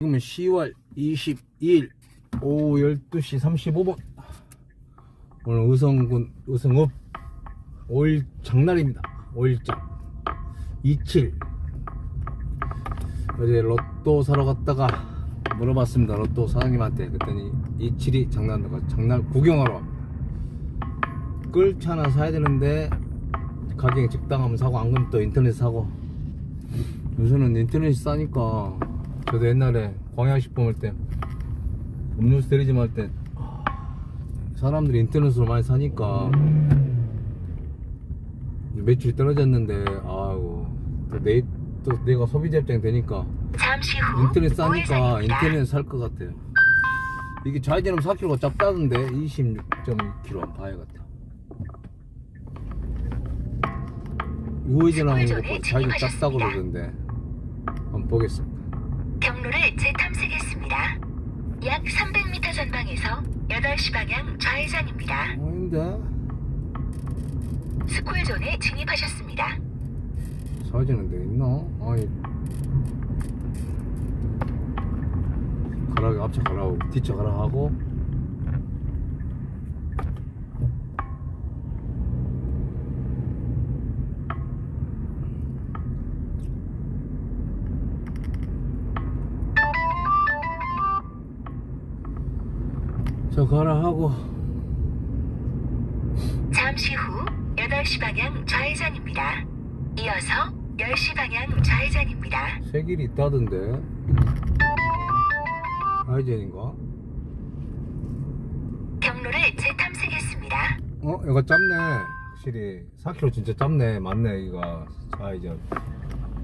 지금은 10월 22일 오후 12시 35분. 오늘 의성군 의성읍 5일 장날입니다. 5일장. 27 어제 로또 사러 갔다가 물어봤습니다. 로또 사장님한테 그랬더니 27이 장난다가 장날 구경하러. 끌차 하나 사야 되는데 가격이 적당하면 사고 안 그러면 또 인터넷 사고. 요새는 인터넷이 싸니까 저도 옛날에 광양식품 할때 음료수 대리점 할때 사람들이 인터넷으로 많이 사니까 매출이 떨어졌는데 아이고 또, 내, 또 내가 소비자 입장 되니까 인터넷 싸니까 우회전입니다. 인터넷 살 것 같아요. 이게 좌회전은 4kg가 작다던데 26.2kg 봐야겠다 우회전하는 것보다 좌회전 작다고 그러던데 한번 보겠습니다 경로를 재탐색했습니다. 약 300m 전방에서 8시 방향 좌회전입니다. 아닌데 스콜존에 진입하셨습니다. 돼 있나? 아니 가라 앞차 가라고 뒤차 가라 하고 저 가라 하고 잠시 후 8시 방향 좌회전입니다. 이어서 10시 방향 좌회전입니다. 새 길이 있다던데 좌회전인가? 경로를 재탐색했습니다. 어? 이거 짧네 확실히 4km 진짜 짧네 맞네 이거 좌회전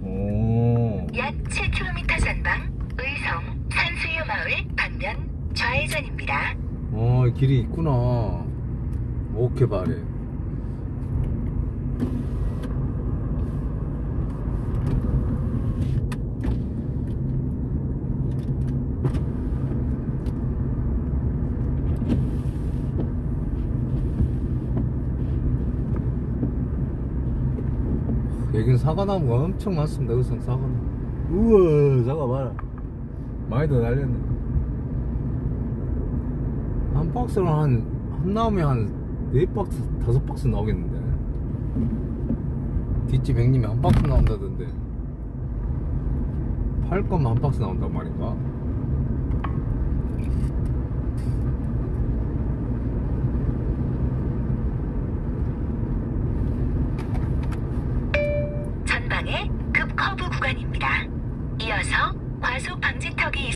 오 약 7km 전방 의성 산수유 마을 반면 좌회전입니다. 어, 이 길이 있구나. 오케이, 바래. 여긴 사과나무가 엄청 많습니다. 의성 사과나무. 우와, 사과 봐라. 많이도 날렸네. 한 박스로 한, 한 나오면 한네 박스, 다섯 박스 나오겠는데. 뒷집 형님이 한 박스 나온다던데. 팔 거면 한 박스 나온단 말인가? 전방에 급 커브 구간입니다. 이어서 과속 방지턱이